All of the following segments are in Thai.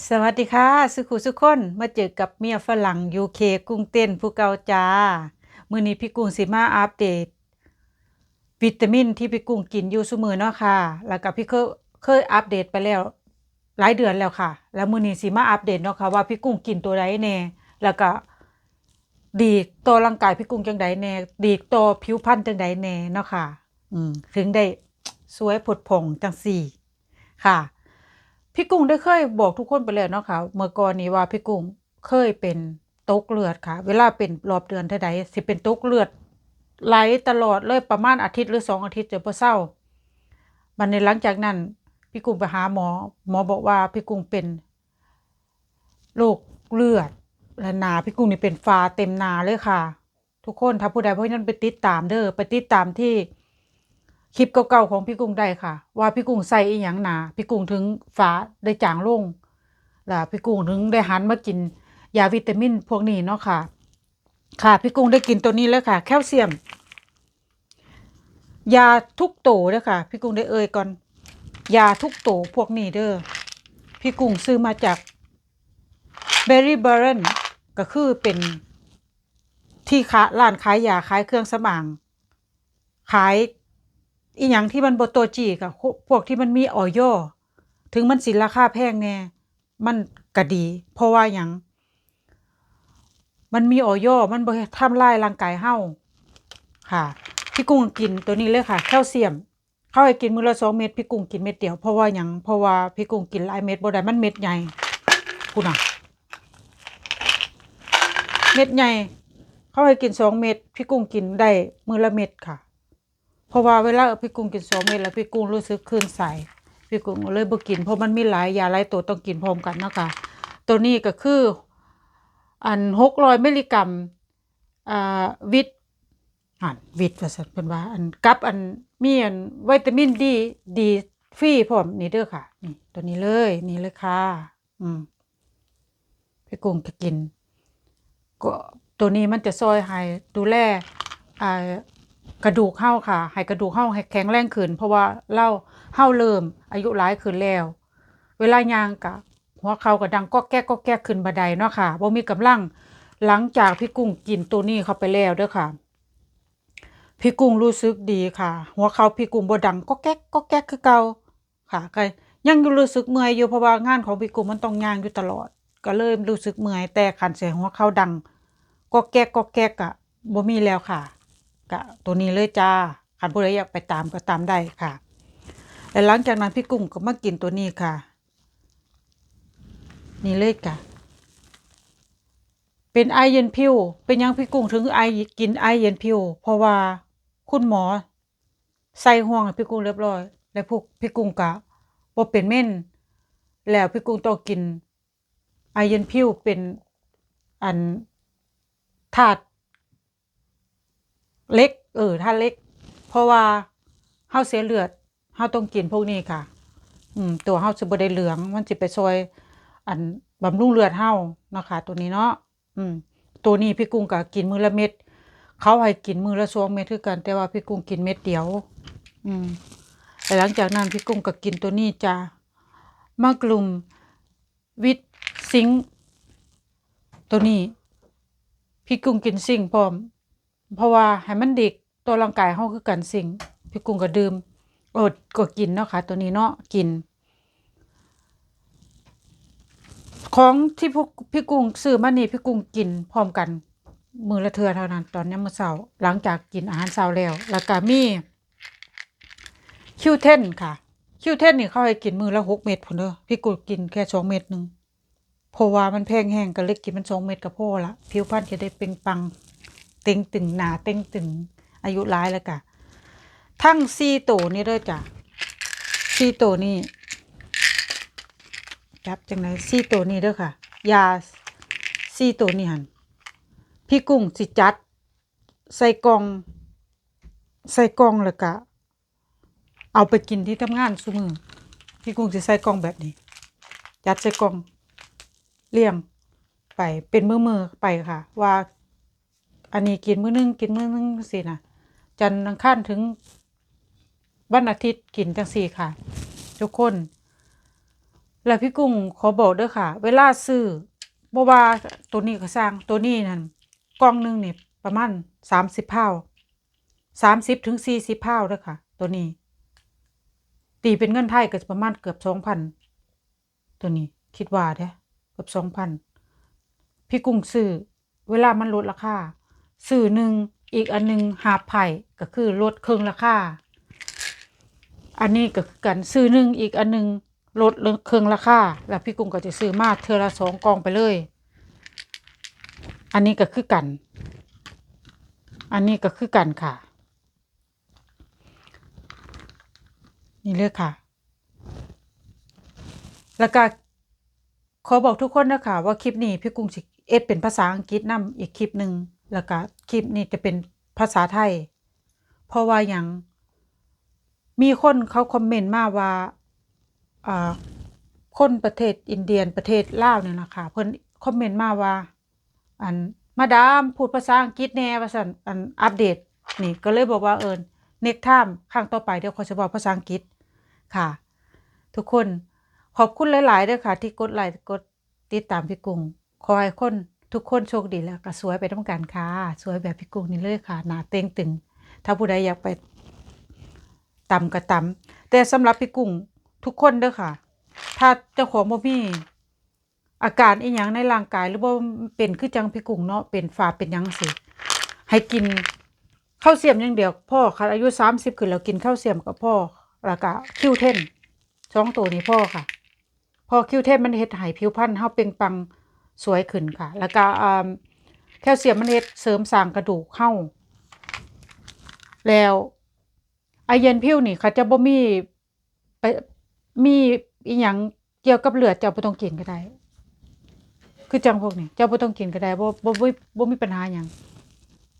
สวัสดีค่ะ สุขุสุคนมาเจอกับเมียฝรั่งยูเคกรุงเต้นผู้เกาจ้า มือนี้พี่กุ้งสิมาอัปเดต วิตามินที่พี่กุ้งกินอยู่ซุมื้อเนาะค่ะ แล้วก็พี่เคยเคยอัปเดตไปแล้ว หลายเดือนแล้วค่ะ แล้วมือนี้สิมาอัปเดตเนาะค่ะว่าพี่กุ้งกินตัวใดแน่แล้วก็ ดีต่อร่างกายพี่กุ้งจังใดแน่ดีต่อผิวพรรณจังใดแน่เนาะค่ะ อืมถึงได้สวยผดผ่องจังสี่ ค่ะ พี่กุ้งได้เคยบอกทุกคนไปแล้วเนาะค่ะเมื่อก่อนนี้ว่าพี่กุ้งเคยเป็นตกเลือดค่ะ เวลาเป็นรอบเดือนเท่าใดสิเป็นตกเลือดไหลตลอดเลยประมาณอาทิตย์หรือสองอาทิตย์จนบ่เศร้าบันี้หลังจากนั้น พี่กุ้งไปหาหมอ หมอบอกว่าพี่กุ้งเป็นโรคเลือดและนาพี่กุ้งนี่เป็นฟ้าเต็มนาเลยค่ะ ทุกคนถ้าผู้ใดผู้นั้นไปติดตามเด้อไปติดตามที่ คลิปเก่าๆของพี่กุ้งได้ค่ะ ว่าพี่กุ้งใส่อีหยังหนาพี่กุ้งถึงฟ้าได้จางลงแล้วพี่กุ้งถึงได้หันมากินยาวิตามินพวกนี้เนาะค่ะ ค่ะพี่กุ้งได้กินตัวนี้เลยค่ะ แคลเซียม ยาทุกโตเด้อค่ะ พี่กุ้งได้เอ่ยก่อน ยาทุกโตพวกนี้เด้อพี่กุ้งซื้อมาจากเบอรี่เบอร์เรนก็คือเป็นที่ค้าร้านขายยาขายเครื่องสมางขาย อีหยังที่มันบโตวจีกับพวกที่มันมีออยอถึงมันสิราคาแพงแน่มันก็ดี เพราะว่าหยังมันมีออยอมันบ่ทำลายร่างกายเฮาค่ะ พี่กุ้งกินตัวนี้เลยค่ะแคลเซียม เข้าให้กินมื้อละสองเม็ดพี่กุ้งกินเม็ดเดียวเพราะว่าหยังเพราะว่าพี่กุ้งกินหลายเม็ดบ่ได้มันเม็ดใหญ่พูดน่ะเม็ดใหญ่ เข้าให้กินสองเม็ดพี่กุ้งกินได้มื้อละเม็ดค่ะ เพราะว่าเวลาพี่กุ้งกินสองเม็ดแล้วพี่กุ้งรู้สึกคลื่นใสพี่กุ้งเลยบ่กินเพราะมันมีหลายยาหลายตัวต้องกินพร้อมกันเนาะค่ะตัวนี้ก็คืออันหกร้อยมิลลิกรัมอ่าวิตอ่านวิตว่าซั่นเพิ่นว่าอันกับอันมีอันวิตามินดีดีฟรีพร้อมนี่เด้อค่ะนี่ตัวนี้เลยนี่เลยค่ะ อืมพี่กุ้งก็กินก็ตัวนี้มันจะซอยให้ดูแลอ่า กระดูกเฮาค่ะ ให้กระดูกเฮาให้แข็งแรงขึ้น เพราะว่าเราเฮาเริ่ม อายุหลายขึ้นแล้ว เวลาย่างกะหัวเข่าก็ดังก็แก้ก็แก้ขึ้นบันไดเนาะค่ะบ่มีกำลังหลังจากพี่กุ้งกินตัวนี้เข้าไปแล้วเด้อค่ะ พี่กุ้งรู้สึกดีค่ะ หัวเข่าพี่กุ้งบ่ดังก็แก๊กก็แก๊กคือเก่าค่ะก็ยังรู้สึกเมื่อยอยู่เพราะว่างานของพี่กุ้งมันต้องย่างอยู่ตลอด ก็เลยรู้สึกเมื่อยแต่ขันเสียหัวเข่าดัง ก็แก๊กก็แก๊กอะบ่มีแล้วค่ะ กะตัวนี้เลยจ้าคันผู้ใดอยากไปตามก็ตามได้ค่ะ และหลังจากนั้นพี่กุ้งก็มากินตัวนี้ค่ะ นี่เลยค่ะ เป็นไอเย็นผิว เป็นยังพี่กุ้งถึงไอกินไอเย็นผิว เพราะว่าคุณหมอ ใส่ห่วงให้พี่กุ้งเรียบร้อย แล้วพวกพี่กุ้งกะบ่เป็นเม่น แล้วพี่กุ้งต้องกินไอเย็นผิวเป็นอันธาตุ เล็ก เออธาเล็ก เพราะว่าเฮาเสียเลือดเฮาต้องกินพวกนี้ค่ะ อืม ตัวเฮาสิบ่ได้เหลือง มันสิไปซอยอันบำรุงเลือดเฮานะคะ ตัวนี้เนาะ อืม ตัวนี้พี่กุ้งก็กินมื้อละเม็ด เขาให้กินมื้อละสองเม็ดคือกัน แต่ว่าพี่กุ้งกินเม็ดเดียว อืมแต่หลังจากนั้นพี่กุ้งก็กินตัวนี้จ้ะมากลุ่มวิตซิงตัวนี้ พี่กุ้งกินซิงพร้อม เพราะว่าให้มันเด็กตัวร่างกายเฮาคือกันซิงพี่กุ้งก็ดื่มอดก็กินเนาะค่ะ ตัวนี้เนาะกิน ของที่พวกพี่กุ้งซื้อมานี่พี่กุ้งกินพร้อมกัน มือละเทือเท่านั้น ตอนนี้มื้อเช้าหลังจากกินอาหารเช้าแล้วแล้วก็มีคิวเทนค่ะคิวเทนนี่เขาให้กินมือละหกเม็ดพุ่นเด้อพี่กุ้งกินแค่สองเม็ดหนึงเพราะว่ามันแพงแห้งก็เลยกินมันสองเม็ดก็พอละผิวพรรณจะได้เปล่งปัง เต็งตึงหนาเต็งตึง อายุหลายแล้วกะ ทั้งสี่โตวนี่เด้อจ้ะสี่โตวนี่จับจังไหนสี่ตัวนี้เด้อค่ะ ยาสี่ตัวนี้หันพี่กุ้งสิจัด ใส่กล่อง ใส่กล่องแล้วก็เอาไปกินที่ทำงานซุมือ พี่กุ้งสิใส่กล่องแบบนี้ จัดใส่กล่องเลี่ยงไปเป็นมือมือๆไปค่ะ ว่า อันนี้กินมื้อนึงกินมื้อนึงสินะจันทร์อังคารถึงวันอาทิตย์กินจังสี่ค่ะ ทุกคน แล้วพี่กุ้งขอบอกด้อค่ะ เวลาซื้อบ่ว่าตัวนี้ก็สร้างตัวนี้นั่นกล่องหนึงเนี่ยประมาณสามสิบพาว30ถึง40พาวเด้อค่ะ ตัวนี้ ตีเป็นเงินไทยก็ประมาณเกือบ2,000ตัวนี้คิดว่าเด้เกือบ2,000พี่กุ้งซื้อเวลามันลดราคา ซื้อหนึ่งอีกอันหนึงหาบไผ่ก็คือลดเครึ่องราคาอันนี้ก็คือกันซื้อหนึ่งอีกอันหนึงลดเครื่องราคาแล้วพี่กุ้งก็จะซื้อมาเทอละสองกองไปเลย อันนี้ก็คือกัน อันนี้ก็คือกันค่ะ นี่เลยค่ะ แล้วก็ขอบอกทุกคนนะคะว่าคลิปนี้พี่กุ้งสิเอ็ดเป็นภาษาอังกฤษนำอีกคลิปหนึ่ง แล้วก็คลิปนี้จะเป็นภาษาไทย เพราะว่าอย่างมีคนเขาคอมเมนต์มาว่าคนประเทศอินเดียนประเทศลาวเนี่ยนะคะเพิ่นคอมเมนต์มาว่า อันมาดามพูดภาษาอังกฤษแน่ว่าซั่นอันอัปเดตนี่ก็เลยบอกว่าเอิญเน็กไทม์ครั้งต่อไปเดี๋ยวขอจะบอกภาษาอังกฤษค่ะ ทุกคนขอบคุณหลายๆด้อค่ะ ที่กดไลค์กดติดตามพี่กุ้งขอให้คน ทุกคนโชคดีแล้วก็สวยไปต้องกันค่ะสวยแบบพี่กุ้งนี่เลยค่ะหนาเต่งตึง ถ้าผู้ใดอยากไปตำกระตำแต่สำหรับพี่กุ้งทุกคนเด้อค่ะ ถ้าเจ้าของบ่มีอาการอีหยังในร่างกายหรือว่าเป็นคือจังพี่กุ้งเนาะเป็นฝาเป็นยังสิให้กินข้าวเสียมอย่างเดียวพ่อค่ะอายุ30ขึ้นแล้วกินข้าวเสียมกับพ่อแล้วก็คิวเทนสองตัวนี้พ่อค่ะ พอคิวเทนมันเฮ็ดให้ผิวพรรณเฮาเปล่งปัง สวยขึ้นค่ะ แล้วก็แคลเซียมมันเฮ็ดเสริมสร้างกระดูกเฮาแล้วไอเย็นผิวนี่เขาจะบ่มีไปมีอีหยังเกี่ยวกับเลือดเจ้าบ่ต้องกินก็ได้ คือจังพวกนี้เจ้าบ่ต้องกินก็ได้บ่บ่บ่บ่มีปัญหาหยัง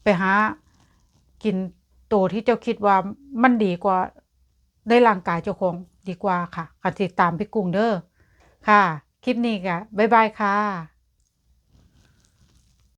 ไปหากินตัวที่เจ้าคิดว่ามันดีกว่าในร่างกายเจ้าของดีกว่าค่ะก็ติดตามพี่กุ้งเด้อค่ะ คลิปนี้ก็บ๊ายบายค่ะ